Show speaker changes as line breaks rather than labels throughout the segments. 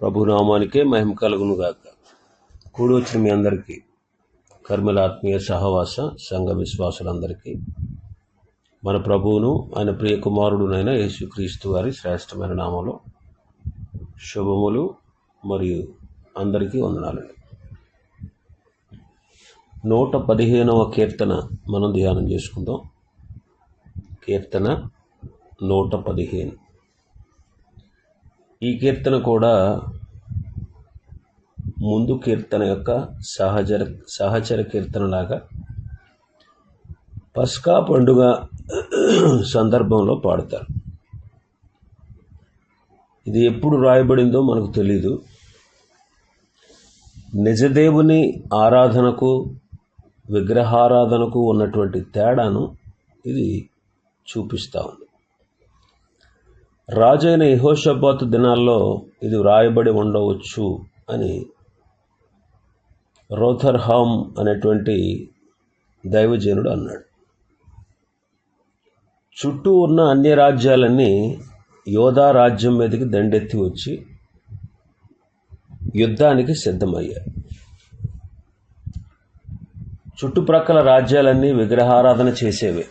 ప్రభునామానికే మహిమ కలుగును గాక కూడి వచ్చిన మీ అందరికీ కర్మల ఆత్మీయ సహవాస సంఘ విశ్వాసులందరికీ మన ప్రభువును ఆయన ప్రియ కుమారుడునైన యేసుక్రీస్తు వారి శ్రేష్టమైన నామంలో శుభములు మరియు అందరికీ వందనాలండి నూట పదిహేనవ కీర్తన మనం ధ్యానం చేసుకుందాం. కీర్తన నూట పదిహేను. ఈ కీర్తన కూడా ముందు కీర్తన యొక్క సహచర సహచర కీర్తనలాగా పస్కా పండుగ సందర్భంలో పాడతారు. ఇది ఎప్పుడు రాయబడిందో మనకు తెలీదు. నిజదేవుని ఆరాధనకు విగ్రహారాధనకు ఉన్నటువంటి తేడాను ఇది చూపిస్తా ఉంది. రాజైన యహోషబాతు దినాల్లో ఇది వ్రాయబడి ఉండవచ్చు అని రోథర్హామ్ అనేటువంటి దైవజనుడు అన్నాడు. చుట్టూ ఉన్న అన్య రాజ్యాలన్నీ యోధా రాజ్యం మీదకి దండెత్తి వచ్చి యుద్ధానికి సిద్ధమయ్యాయి. చుట్టుప్రక్కల రాజ్యాలన్నీ విగ్రహారాధన చేసేవే.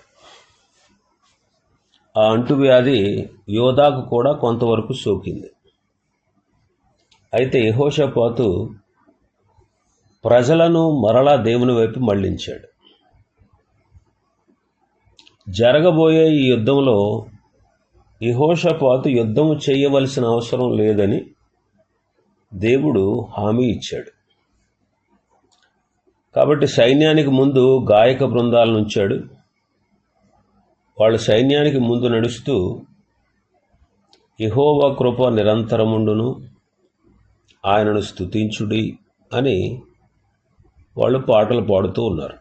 ఆ అంటువ్యాధి యోధాకు కూడా కొంతవరకు సోకింది. అయితే యహోషపాతు ప్రజలను మరలా దేవుని వైపు మళ్ళించాడు. జరగబోయే ఈ యుద్ధంలో యహోషపాతు యుద్ధం చేయవలసిన అవసరం లేదని దేవుడు హామీ ఇచ్చాడు. కాబట్టి సైన్యానికి ముందు గాయక బృందాలను ఉంచాడు. వాళ్ళు సైన్యానికి ముందు నడుస్తూ యహోవా కృప నిరంతరముండును ఆయనను స్తుతించుడి అని వాళ్ళు పాటలు పాడుతూ ఉన్నారు.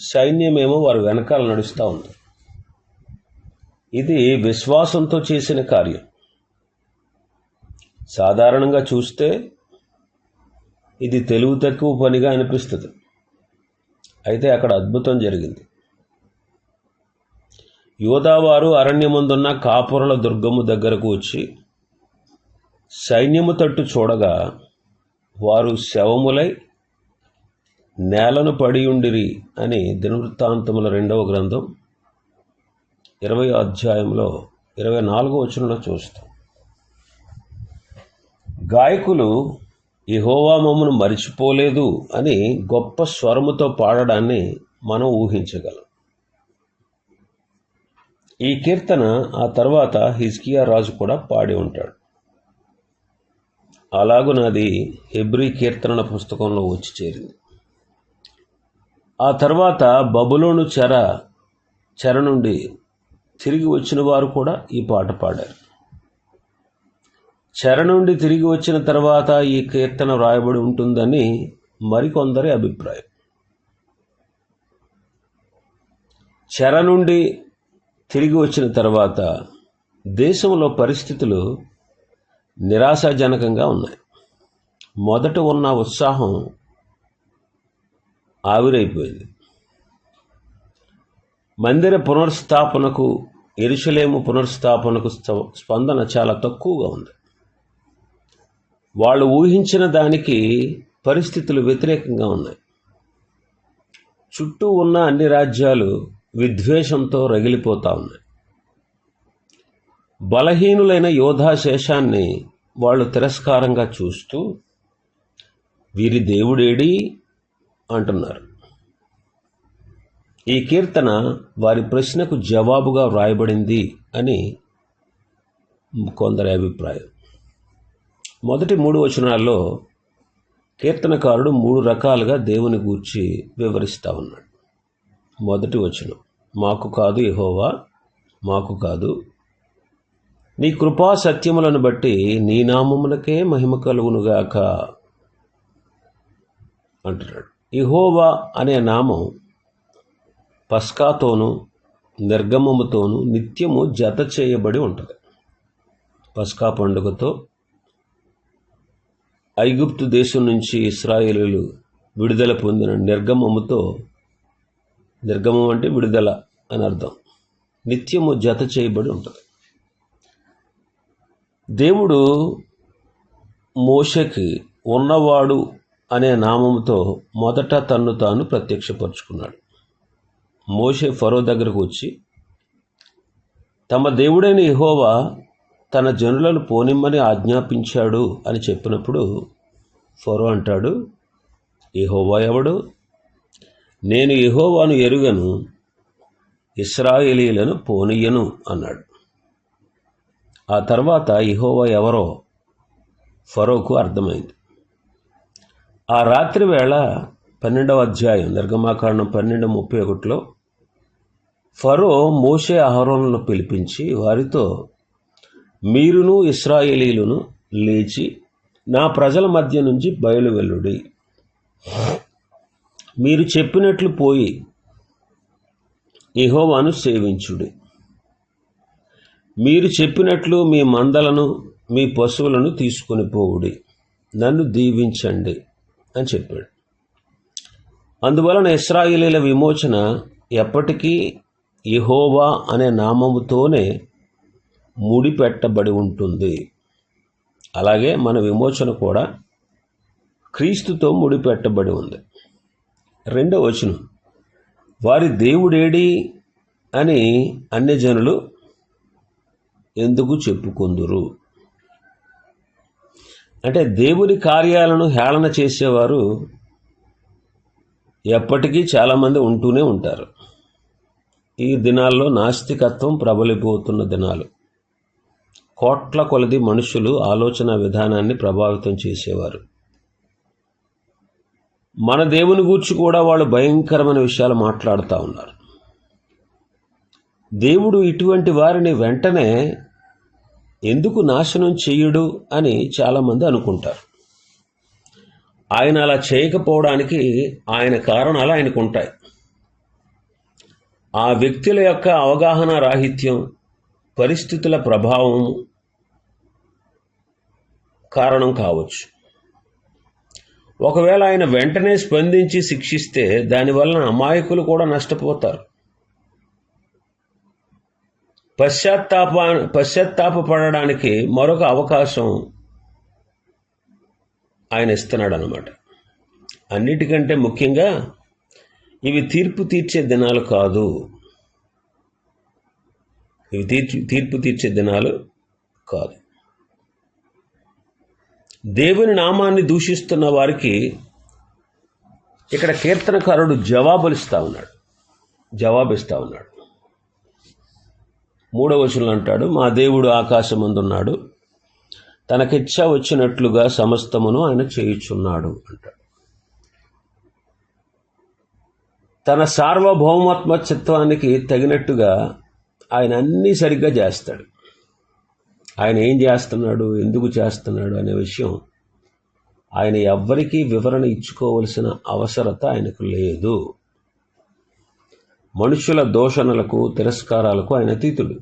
సైన్యమేమో వారు వెనకాల నడుస్తూ ఉంది. ఇది విశ్వాసంతో చేసిన కార్యం. సాధారణంగా చూస్తే ఇది తెలుగు తక్కువ పనిగా అనిపిస్తుంది. అయితే అక్కడ అద్భుతం జరిగింది. యోధావారు అరణ్యమందున్న కాపురల దుర్గము దగ్గరకు వచ్చి సైన్యము తట్టు చూడగా వారు శవములై నేలను పడి ఉండిరి అని దినవృత్తాంతముల రెండవ గ్రంథం ఇరవై అధ్యాయంలో ఇరవై నాలుగో వచనంలో చూస్తాం. గాయకులు ఇహోవా మమ్మను మరిచిపోలేదు అని గొప్ప స్వరముతో పాడడాన్ని మనం ఊహించగలం. ఈ కీర్తన ఆ తర్వాత హిజ్కియా రాజు కూడా పాడి ఉంటాడు. అలాగునది హెబ్రి కీర్తనల పుస్తకంలో వచ్చి చేరింది. ఆ తర్వాత బబులోను చెర చెర నుండి తిరిగి వచ్చిన వారు కూడా ఈ పాట పాడారు. చెర నుండి తిరిగి వచ్చిన తర్వాత ఈ కీర్తన వ్రాయబడి ఉంటుందని మరికొందరి అభిప్రాయం. చెర నుండి తిరిగి వచ్చిన తర్వాత దేశంలో పరిస్థితులు నిరాశాజనకంగా ఉన్నాయి. మొదట ఉన్న ఉత్సాహం ఆవిరైపోయింది. మందిర పునర్స్థాపనకు ఎరుషలేము పునర్స్థాపనకు స్పందన చాలా తక్కువగా ఉంది. వాళ్ళు ఊహించిన దానికి పరిస్థితులు వ్యతిరేకంగా ఉన్నాయి. చుట్టూ ఉన్న అన్ని రాజ్యాలు విద్వేషంతో రగిలిపోతా ఉన్నాయి. బలహీనులైన యోధాశేషాన్ని వాళ్ళు తిరస్కారంగా చూస్తూ వీరి దేవుడేడి అంటున్నారు. ఈ కీర్తన వారి ప్రశ్నకు జవాబుగా వ్రాయబడింది అని కొందరి అభిప్రాయం. మొదటి మూడు వచనాల్లో కీర్తనకారుడు మూడు రకాలుగా దేవుని గూర్చి వివరిస్తూ ఉన్నాడు. మొదటి వచనం. మాకు కాదు యహోవా మాకు కాదు. నీ కృపా సత్యములను బట్టి నీ నామమునకే మహిమ కలుగునుగాక అంటున్నాడు. ఇహోవా అనే నామం పస్కాతోనూ నిర్గమముతోనూ నిత్యము జత చేయబడి ఉంటుంది. పస్కా పండుగతో ఐగుప్తు దేశం నుంచి ఇస్రాయేలీలు విడుదల పొందిన నిర్గమముతో నిర్గమం అంటే విడుదల అని అర్థం. నిత్యము జత చేయబడి ఉంటుంది. దేవుడు మోషకి ఉన్నవాడు అనే నామంతో మొదట తన్ను తాను ప్రత్యక్షపరుచుకున్నాడు. మోషే ఫరో దగ్గరకు వచ్చి తమ దేవుడైన ఇహోవా తన జనులను పోనిమ్మని ఆజ్ఞాపించాడు అని చెప్పినప్పుడు ఫరో అంటాడు ఇహోవా ఎవడు? నేను యహోవాను ఎరుగను ఇస్రాయేలీలను పోనీయను అన్నాడు. ఆ తర్వాత యహోవా ఎవరో ఫరోకు అర్థమైంది. ఆ రాత్రి వేళ పన్నెండవ అధ్యాయం నిర్గమాకాండం పన్నెండు ముప్పై ఒకటిలో ఫరో మోషే ఆహరణను పిలిపించి వారితో మీరును ఇస్రాయేలీలను లేచి నా ప్రజల మధ్య నుంచి బయలు వెల్లుడి మీరు చెప్పినట్లు పోయి ఇహోవాను సేవించుడి. మీరు చెప్పినట్లు మీ మందలను మీ పశువులను తీసుకొని పోవుడి. నన్ను దీవించండి అని చెప్పాడు. అందువలన ఇస్రాయిలీల విమోచన ఎప్పటికీ ఇహోవా అనే నామముతోనే ముడిపెట్టబడి ఉంటుంది. అలాగే మన విమోచన కూడా క్రీస్తుతో ముడిపెట్టబడి ఉంది. రెండవ వచనం. వారి దేవుడేడి అని అన్యజనులు ఎందుకు చెప్పుకుందురు? అంటే దేవుని కార్యాలను హేళన చేసేవారు ఎప్పటికీ చాలామంది ఉంటూనే ఉంటారు. ఈ దినాల్లో నాస్తికత్వం ప్రబలిపోతున్న దినాలు. కోట్ల కొలది మనుషులు ఆలోచన విధానాన్ని ప్రభావితం చేసేవారు. మన దేవుని గూర్చి కూడా వాళ్ళు భయంకరమైన విషయాలు మాట్లాడుతూ ఉన్నారు. దేవుడు ఇటువంటి వారిని వెంటనే ఎందుకు నాశనం చెయ్యడు అని చాలామంది అనుకుంటారు. ఆయన అలా చేయకపోవడానికి ఆయన కారణాలు ఆయనకు ఉంటాయి. ఆ వ్యక్తుల యొక్క అవగాహన రాహిత్యం పరిస్థితుల ప్రభావం కారణం కావచ్చు. ఒకవేళ ఆయన వెంటనే స్పందించి శిక్షిస్తే దానివలన అమాయకులు కూడా నష్టపోతారు. పశ్చాత్తాప పశ్చాత్తాపడడానికి మరొక అవకాశం ఆయన ఇస్తున్నాడు అనమాట అన్నిటికంటే ముఖ్యంగా ఇవి తీర్పు తీర్చే దినాలు కాదు. ఇవి తీర్చి తీర్పు తీర్చే దినాలు కాదు. దేవుని నామాన్ని దూషిస్తున్న వారికి ఇక్కడ కీర్తనకారుడు జవాబులిస్తా ఉన్నాడు. జవాబిస్తా ఉన్నాడు. మూడవ వచనం అంటాడు మా దేవుడు ఆకాశమందున్నాడు తనకిచ్చ వచ్చినట్లుగా సమస్తమును ఆయన చేయుచున్నాడు అంటాడు. తన సార్వభౌమత్వత్వానికి తగినట్టుగా ఆయన అన్నీ సరిగ్గా చేస్తాడు. ఆయన ఏం చేస్తున్నాడు? ఎందుకు చేస్తున్నాడు అనే విషయం ఆయన ఎవ్వరికీ వివరణ ఇచ్చుకోవలసిన అవసరత ఆయనకు లేదు. మనుషుల దోషణలకు తిరస్కారాలకు ఆయన అతీతుడు.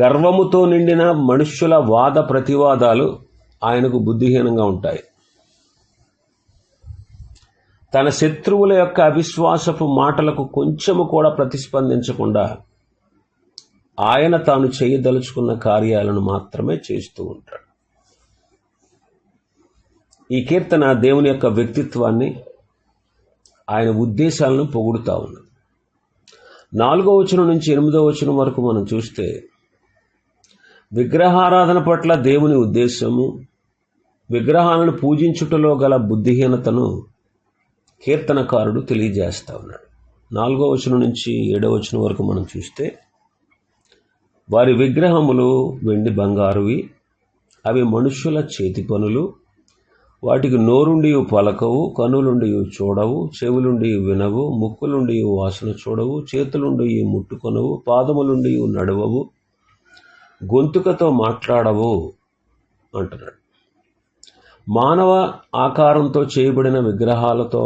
గర్వముతో నిండిన మనుష్యుల వాద ప్రతివాదాలు ఆయనకు బుద్ధిహీనంగా ఉంటాయి. తన శత్రువుల యొక్క అవిశ్వాసపు మాటలకు కొంచెము కూడా ప్రతిస్పందించకుండా ఆయన తాను చేయదలుచుకున్న కార్యాలను మాత్రమే చేస్తూ ఉంటాడు. ఈ కీర్తన దేవుని యొక్క వ్యక్తిత్వాన్ని ఆయన ఉద్దేశాలను పొగుడుతూ ఉన్నది. నాలుగో వచనం నుంచి ఎనిమిదో వచనం వరకు మనం చూస్తే విగ్రహారాధన పట్ల దేవుని ఉద్దేశము విగ్రహాలను పూజించుటలో గల బుద్ధిహీనతను కీర్తనకారుడు తెలియజేస్తా ఉన్నాడు. నాలుగో వచనం నుంచి ఏడో వచనం వరకు మనం చూస్తే వారి విగ్రహములు వెండి బంగారువి అవి మనుష్యుల చేతి పనులు. వాటికి నోరుండి పలకవు కనులుండి చూడవు చెవులుండి వినవు ముక్కులుండి వాసన చూడవు చేతులుండి ముట్టుకొనవు పాదములుండి నడవవు గొంతుకతో మాట్లాడవు అంటున్నాడు. మానవ ఆకారంతో చేయబడిన విగ్రహాలతో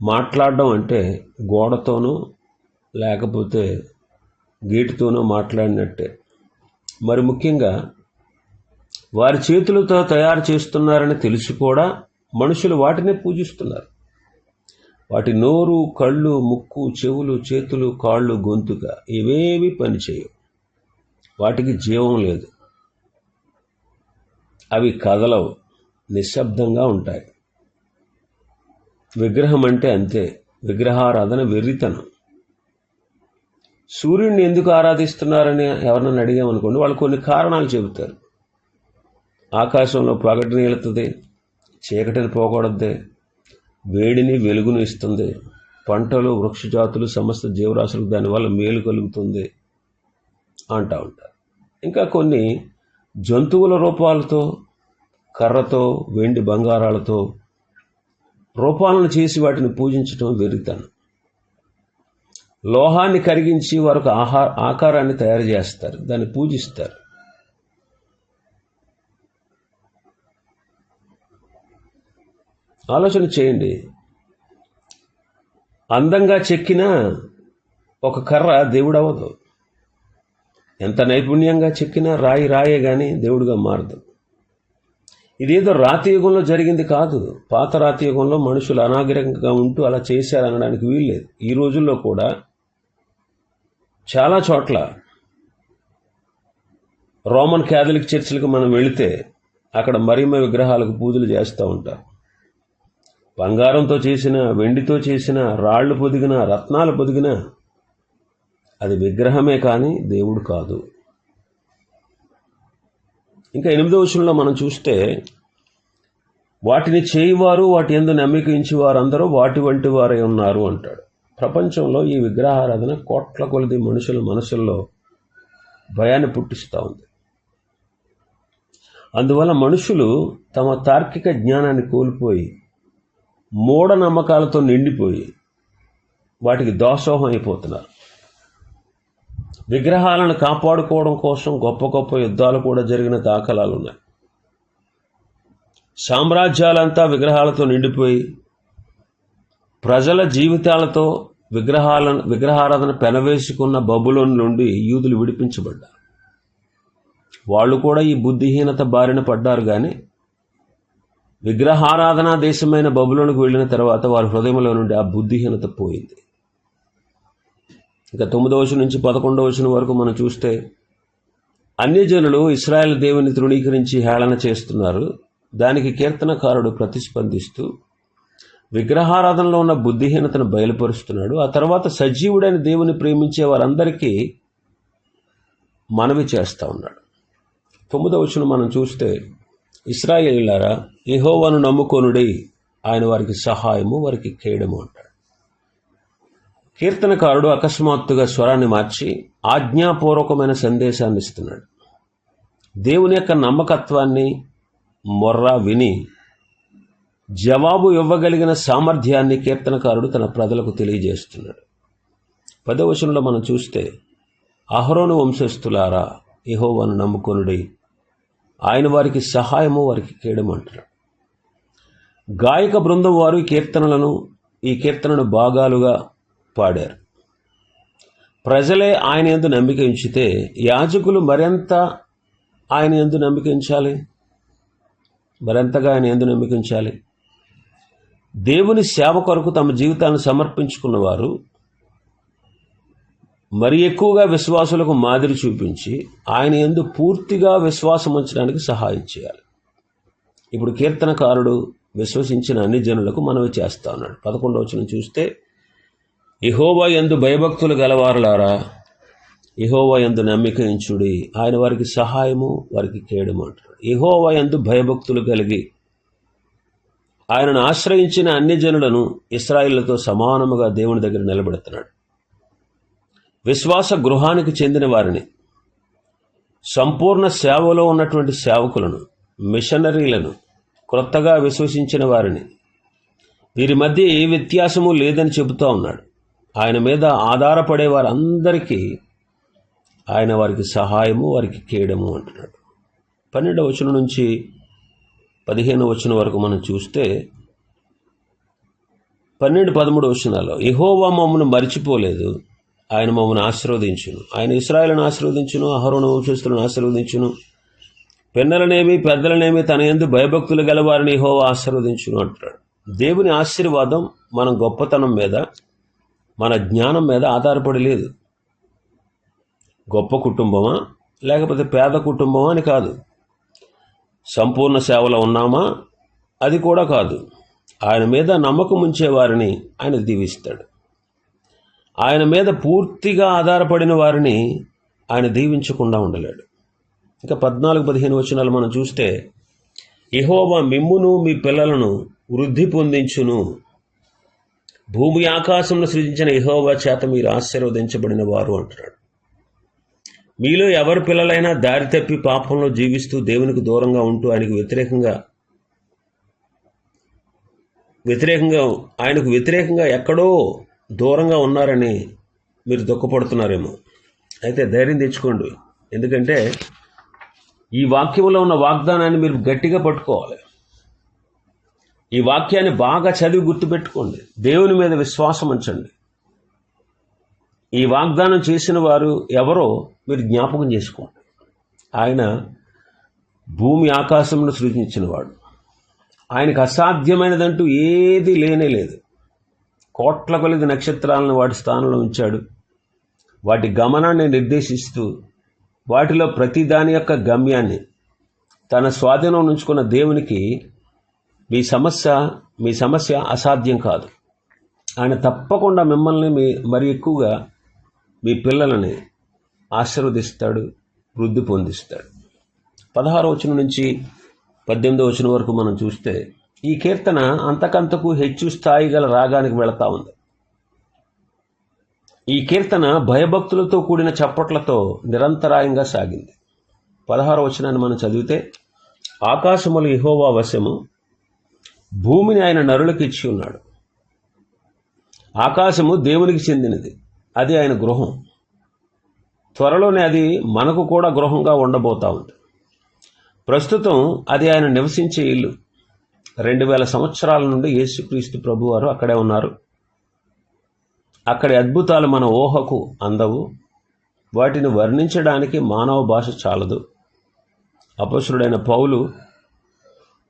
మాట్లాడడం అంటే గోడతోనూ లేకపోతే గేటుతోనూ మాట్లాడినట్టే. మరి ముఖ్యంగా వారి చేతులతో తయారు చేస్తున్నారని తెలిసి కూడా మనుషులు వాటినే పూజిస్తున్నారు. వాటి నోరు కళ్ళు ముక్కు చెవులు చేతులు కాళ్ళు గొంతుక ఇవేవి పనిచేయవు. వాటికి జీవం లేదు. అవి కదలవు నిశ్శబ్దంగా ఉంటాయి. విగ్రహం అంటే అంతే. విగ్రహారాధన వెర్రితనం. సూర్యుడిని ఎందుకు ఆరాధిస్తున్నారని ఎవరినైనా అడిగామనుకోండి వాళ్ళు కొన్ని కారణాలు చెబుతారు. ఆకాశంలో పగటిని వెళుతుంది చీకటిని పోకూడదే వేడిని వెలుగును ఇస్తుంది పంటలు వృక్షజాతులు సమస్త జీవరాశులకు దానివల్ల మేలు కలుగుతుంది అంటూ ఉంటారు. ఇంకా కొన్ని జంతువుల రూపాలతో కర్రతో వెండి బంగారాలతో రూపాలను చేసి వాటిని పూజించడం వెరితనం లోహాన్ని కరిగించి వారికి ఆహా ఆకారాన్ని తయారు చేస్తారు. దాన్ని పూజిస్తారు. ఆలోచన చేయండి. అందంగా చెక్కిన ఒక కర్ర దేవుడు అవ్వదు ఎంత నైపుణ్యంగా చెక్కినా రాయి రాయే కానీ దేవుడిగా మారదు. ఇదేదో రాతి యుగంలో జరిగింది కాదు. పాత రాతి యుగంలో మనుషులు అనాగరికంగా ఉంటూ అలా చేశారనడానికి వీల్లేదు. ఈ రోజుల్లో కూడా చాలా చోట్ల రోమన్ క్యాథలిక్ చర్చిలకు మనం వెళితే అక్కడ మరిమ విగ్రహాలకు పూజలు చేస్తూ ఉంటారు. బంగారంతో చేసిన వెండితో చేసిన రాళ్ళు పొదిగిన రత్నాలు పొదిగిన అది విగ్రహమే కానీ దేవుడు కాదు. ఇంకా ఎనిమిదవ విషయంలో మనం చూస్తే వాటిని చేయువారు వాటి ఎందు నమ్మకించి వారందరూ వాటి వంటి వారే ఉన్నారు అంటాడు. ప్రపంచంలో ఈ విగ్రహారాధన కోట్ల కొలది మనుషుల మనసుల్లో భయాన్ని పుట్టిస్తూ ఉంది. అందువల్ల మనుషులు తమ తార్కిక జ్ఞానాన్ని కోల్పోయి మూఢనమ్మకాలతో నిండిపోయి వాటికి దోసోహం అయిపోతున్నారు. విగ్రహాలను కాపాడుకోవడం కోసం గొప్ప గొప్ప యుద్ధాలు కూడా జరిగిన దాఖలాలు ఉన్నాయి. సామ్రాజ్యాలంతా విగ్రహాలతో నిండిపోయి ప్రజల జీవితాలతో విగ్రహాలను విగ్రహారాధన పెనవేసుకున్న బబులోని నుండి యూదులు విడిపించబడ్డారు. వాళ్ళు కూడా ఈ బుద్ధిహీనత బారిన పడ్డారు కానీ విగ్రహారాధన దేశమైన బబులోనికి వెళ్ళిన తర్వాత వారి హృదయంలో నుండి ఆ బుద్ధిహీనత పోయింది. ఇక తొమ్మిదవ వచనం నుంచి పదకొండవ వచనం వరకు మనం చూస్తే అన్యజనులు ఇస్రాయల్ దేవుని తృణీకరించి హేళన చేస్తున్నారు. దానికి కీర్తనకారుడు ప్రతిస్పందిస్తూ విగ్రహారాధనలో ఉన్న బుద్ధిహీనతను బయలుపరుస్తున్నాడు. ఆ తర్వాత సజీవుడైన దేవుని ప్రేమించే వారందరికీ మనవి చేస్తూ ఉన్నాడు. తొమ్మిదవ వచనం మనం చూస్తే ఇస్రాయేలీలారా యెహోవాను నమ్ముకొనుడి ఆయన వారికి సహాయము వారికి కేయడము అంటాడు. కీర్తనకారుడు అకస్మాత్తుగా స్వరాన్ని మార్చి ఆజ్ఞాపూర్వకమైన సందేశాన్ని ఇస్తున్నాడు. దేవుని యొక్క నమ్మకత్వాన్ని మొర్ర విని జవాబు ఇవ్వగలిగిన సామర్థ్యాన్ని కీర్తనకారుడు తన ప్రజలకు తెలియజేస్తున్నాడు. పదవచనంలో మనం చూస్తే అహరోను వంశస్థులారా ఇహోవాను నమ్ముకొనుడి ఆయన వారికి సహాయము వారికి కేయడం అంటారు గాయక బృందం వారు ఈ కీర్తనలను ఈ కీర్తనను భాగాలుగా పాడారు. ప్రజలే ఆయన ఎందు నమ్మిక ఉంచితే యాజకులు మరింత ఆయన ఎందు నమ్మిక ఉంచాలి? మరింతగా ఆయన ఎందు నమ్మిక ఉంచాలి? దేవుని సేవ కొరకు తమ జీవితాన్ని సమర్పించుకున్నవారు మరి ఎక్కువగా విశ్వాసులకు మాదిరి చూపించి ఆయన ఎందు పూర్తిగా విశ్వాసం ఉంచడానికి సహాయం చేయాలి. ఇప్పుడు కీర్తనకారుడు విశ్వసించిన అన్ని జనులకు మనవి చేస్తా ఉన్నాడు. పదకొండవ వచ్చిన చూస్తే ఇహోవా ఎందు భయభక్తులు గలవారులారా ఇహోవా ఎందు నమ్మిక ఉంచుడి ఆయన వారికి సహాయము వారికి కేడము అంటాడు ఇహోవా ఎందు భయభక్తులు కలిగి ఆయనను ఆశ్రయించిన అన్ని జనులను ఇస్రాయిళ్ళతో సమానముగా దేవుని దగ్గర నిలబెడుతున్నాడు. విశ్వాస గృహానికి చెందిన వారిని సంపూర్ణ సేవలో ఉన్నటువంటి సేవకులను మిషనరీలను క్రొత్తగా విశ్వసించిన వారిని. వీరి మధ్య ఏ వ్యత్యాసము లేదని చెబుతూ ఉన్నాడు. ఆయన మీద ఆధారపడే వారందరికీ ఆయన వారికి సహాయము వారికి కేయడము అంటున్నాడు. పన్నెండవ వచనం నుంచి పదిహేను వచ్చిన వరకు మనం చూస్తే పన్నెండు పదమూడు వచనాల్లో ఇహోవా మమ్మను మరిచిపోలేదు. ఆయన మమ్మల్ని ఆశీర్వదించును. ఆయన ఇస్రాయలను ఆశీర్వదించును అహరోణ వంశస్థులను ఆశీర్వదించును. పిన్నలనేమి పెద్దలనేమి తన ఎందు భయభక్తులు గలవారిని ఇహోవా ఆశీర్వదించును అంటాడు దేవుని ఆశీర్వాదం మన గొప్పతనం మీద మన జ్ఞానం మీద ఆధారపడి లేదు. గొప్ప కుటుంబమా? లేకపోతే పేద కుటుంబమా అని కాదు. సంపూర్ణ సేవలో ఉన్నామా? అది కూడా కాదు. ఆయన మీద నమ్మకం ఉంచే వారిని ఆయన దీవిస్తాడు. ఆయన మీద పూర్తిగా ఆధారపడిన వారిని ఆయన దీవించకుండా ఉండలేడు. ఇంకా పద్నాలుగు పదిహేను వచనాలు మనం చూస్తే ఇహోబా మిమ్మును మీ పిల్లలను వృద్ధి పొందించును. భూమి ఆకాశంలో సృజించిన యెహోవా చేత మీరు ఆశీర్వదించబడిన వారు అంటున్నాడు. మీలో ఎవరి పిల్లలైనా దారి తప్పి పాపంలో జీవిస్తూ దేవునికి దూరంగా ఉంటూ ఆయనకు వ్యతిరేకంగా వ్యతిరేకంగా ఆయనకు వ్యతిరేకంగా ఎక్కడో దూరంగా ఉన్నారని మీరు దుఃఖపడుతున్నారేమో. అయితే ధైర్యం తెచ్చుకోండి. ఎందుకంటే ఈ వాక్యంలో ఉన్న వాగ్దానాన్ని మీరు గట్టిగా పట్టుకోవాలి. ఈ వాక్యాన్ని బాగా చదివి గుర్తుపెట్టుకోండి. దేవుని మీద విశ్వాసం ఉంచండి. ఈ వాగ్దానం చేసిన వారు ఎవరో మీరు జ్ఞాపకం చేసుకోండి. ఆయన భూమి ఆకాశంలో సృజించినవాడు. ఆయనకు అసాధ్యమైనదంటూ ఏది లేనే లేదు. కోట్ల కొలది నక్షత్రాలను వాటి స్థానంలో ఉంచాడు. వాటి గమనాన్ని నిర్దేశిస్తూ వాటిలో ప్రతి దాని యొక్క గమ్యాన్ని తన స్వాధీనం ఉంచుకున్న దేవునికి మీ సమస్య మీ సమస్య అసాధ్యం కాదు. ఆయన తప్పకుండా మిమ్మల్ని మీ మరి ఎక్కువగా మీ పిల్లలని ఆశీర్వదిస్తాడు వృద్ధి పొందిస్తాడు. పదహారు వచనం నుంచి పద్దెనిమిదో వచనం వరకు మనం చూస్తే ఈ కీర్తన అంతకంతకు హెచ్చు స్థాయి గల రాగానికి వెళతా ఉంది. ఈ కీర్తన భయభక్తులతో కూడిన చప్పట్లతో నిరంతరాయంగా సాగింది. పదహారు వచనాన్ని మనం చదివితే ఆకాశములు ఇహోవా వశము భూమిని ఆయన నరులకు ఇచ్చి ఉన్నాడు. ఆకాశము దేవునికి చెందినది. అది ఆయన గృహం. త్వరలోనే అది మనకు కూడా గృహంగా ఉండబోతా ఉంది. ప్రస్తుతం అది ఆయన నివసించే ఇల్లు. రెండు వేల సంవత్సరాల నుండి యేసుక్రీస్తు ప్రభువారు అక్కడే ఉన్నారు. అక్కడి అద్భుతాలు మన ఊహకు అందవు. వాటిని వర్ణించడానికి మానవ భాష చాలదు. అపసురుడైన పౌలు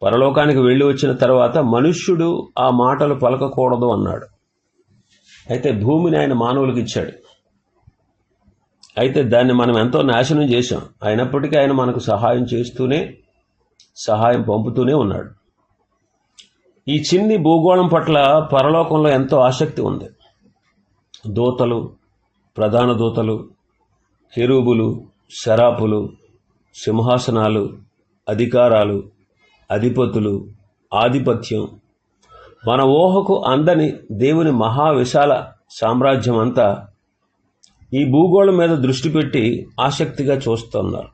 పరలోకానికి వెళ్ళి వచ్చిన తర్వాత మనుష్యుడు ఆ మాటలు పలకకూడదు అన్నాడు. అయితే భూమిని ఆయన మానవులకు ఇచ్చాడు. అయితే దాన్ని మనం ఎంతో నాశనం చేశాం. అయినప్పటికీ ఆయన మనకు సహాయం చేస్తూనే సహాయం పంపుతూనే ఉన్నాడు. ఈ చిన్ని భూగోళం పట్ల పరలోకంలో ఎంతో ఆసక్తి ఉంది. దూతలు ప్రధాన దూతలు కెరూబులు శరాపులు సింహాసనాలు అధికారాలు అధిపతులు ఆధిపత్యం మన ఊహకు అందని దేవుని మహావిశాల సామ్రాజ్యం అంతా ఈ భూగోళం మీద దృష్టి పెట్టి ఆసక్తిగా చూస్తున్నారు.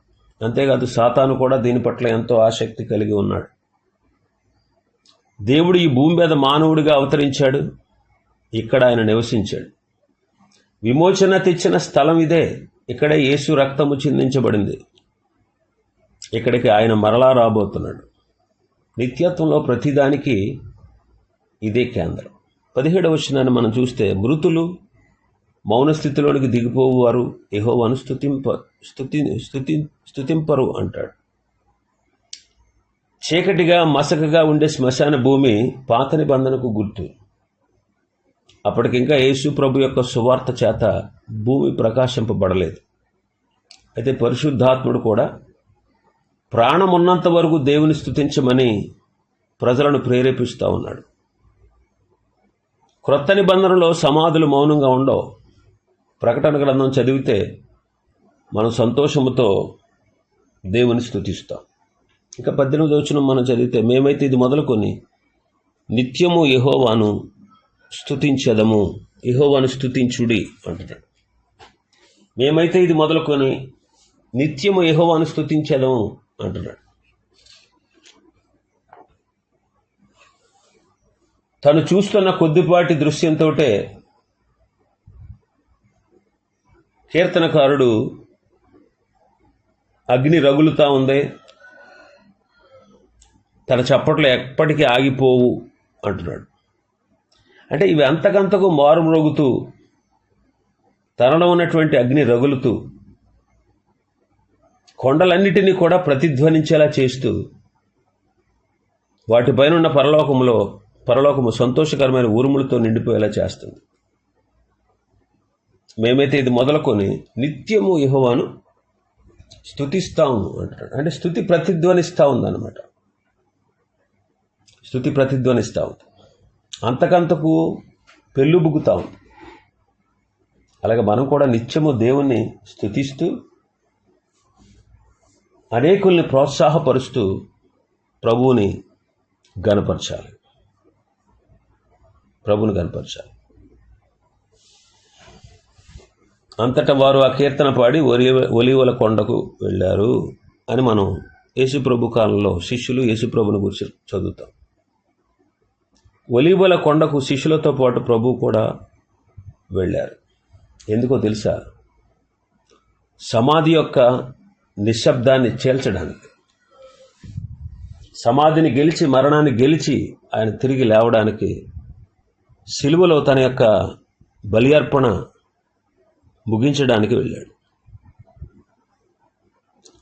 అంతేకాదు సాతాను కూడా దీని పట్ల ఎంతో ఆసక్తి కలిగి ఉన్నాడు. దేవుడు ఈ భూమి మీద మానవుడిగా అవతరించాడు. ఇక్కడ ఆయన నివసించాడు. విమోచన తెచ్చిన స్థలం ఇదే. ఇక్కడే యేసు రక్తము చిందించబడింది. ఇక్కడికి ఆయన మరలా రాబోతున్నాడు. నిత్యత్వంలో ప్రతిదానికి ఇదే కేంద్రం. పదిహేడవ వచనాన్ని మనం చూస్తే మృతులు మౌన స్థితిలోనికి దిగిపోవు వారు. యెహోవాను స్థుతింప స్థుతి స్థుతి స్తుతింపరు అంటాడు. చీకటిగా మసకగా ఉండే శ్మశాన భూమి పాత నిబంధనకు గుర్తు. అప్పటికింకా యేసు ప్రభు యొక్క సువార్త చేత భూమి ప్రకాశింపబడలేదు. అయితే పరిశుద్ధాత్ముడు కూడా ప్రాణమున్నంత వరకు దేవుని స్థుతించమని ప్రజలను ప్రేరేపిస్తూ ఉన్నాడు. క్రొత్త నిబంధనలో సమాధులు మౌనంగా ఉండవు. ప్రకటన గ్రంథం చదివితే మనం సంతోషముతో దేవుని స్థుతిస్తాం ఇంకా పద్దెనిమిది వచ్చిన మనం చదివితే మేమైతే ఇది మొదలుకొని నిత్యము యహోవాను స్థుతించదము యహోవాను స్థుతించుడి అంటది. మేమైతే ఇది మొదలుకొని నిత్యము యహోవాను స్థుతించదము అంటున్నాడు. తను చూస్తున్న కొద్దిపాటి దృశ్యంతో కీర్తనకారుడు అగ్ని రగులుతా ఉంది. తన చప్పట్లు ఎప్పటికీ ఆగిపోవు అంటున్నాడు. అంటే ఇవి అంతకంతకు మారుమ్రోగుతూ తనలో ఉన్నటువంటి అగ్ని రగులుతూ కొండలన్నిటినీ కూడా ప్రతిధ్వనించేలా చేస్తూ వాటిపైన ఉన్న పరలోకంలో పరలోకము సంతోషకరమైన ఊరుములతో నిండిపోయేలా చేస్తుంది. మేమైతే ఇది మొదలుకొని నిత్యము యహోవాను స్థుతిస్తాము అంటాడు. అంటే స్థుతి ప్రతిధ్వనిస్తూ ఉందన్నమాట. స్థుతి ప్రతిధ్వనిస్తూ ఉంది. అంతకంతకు పెళ్ళుబుగుతూ ఉంది. అలాగే మనం కూడా నిత్యము దేవుణ్ణి స్థుతిస్తూ అనేకుల్ని ప్రోత్సాహపరుస్తూ ప్రభువుని గనపరచాలి ప్రభుని కనపరచాలి అంతటా వారు ఆ కీర్తన పాడి ఒలివ ఒలివల కొండకు వెళ్ళారు అని మనం యేసుప్రభు కాలంలో శిష్యులు యేసుప్రభుని గురించి చదువుతాం. ఒలివల కొండకు శిష్యులతో పాటు ప్రభు కూడా వెళ్ళారు. ఎందుకో తెలుసా? సమాధి యొక్క నిశ్శబ్దాన్ని చేల్చడానికి. సమాధిని గెలిచి మరణాన్ని గెలిచి ఆయన తిరిగి లేవడానికి సిలువలో తన యొక్క బలి అర్పణ ముగించడానికి వెళ్ళాడు.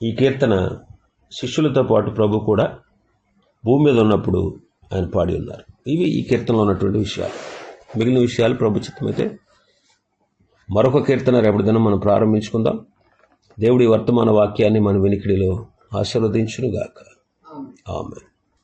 ఈ కీర్తన శిష్యులతో పాటు ప్రభు కూడా భూమి మీద ఉన్నప్పుడు ఆయన పాడి ఉన్నారు. ఇవి ఈ కీర్తనలో ఉన్నటువంటి విషయాలు. మిగిలిన విషయాలు ప్రభు చిత్తమైతే మరొక కీర్తన రేపటి దినం మనం ప్రారంభించుకుందాం. దేవుడి వర్తమాన వాక్యాన్ని మన వెనికిడిలో ఆశీర్వదించునుగాక. ఆమె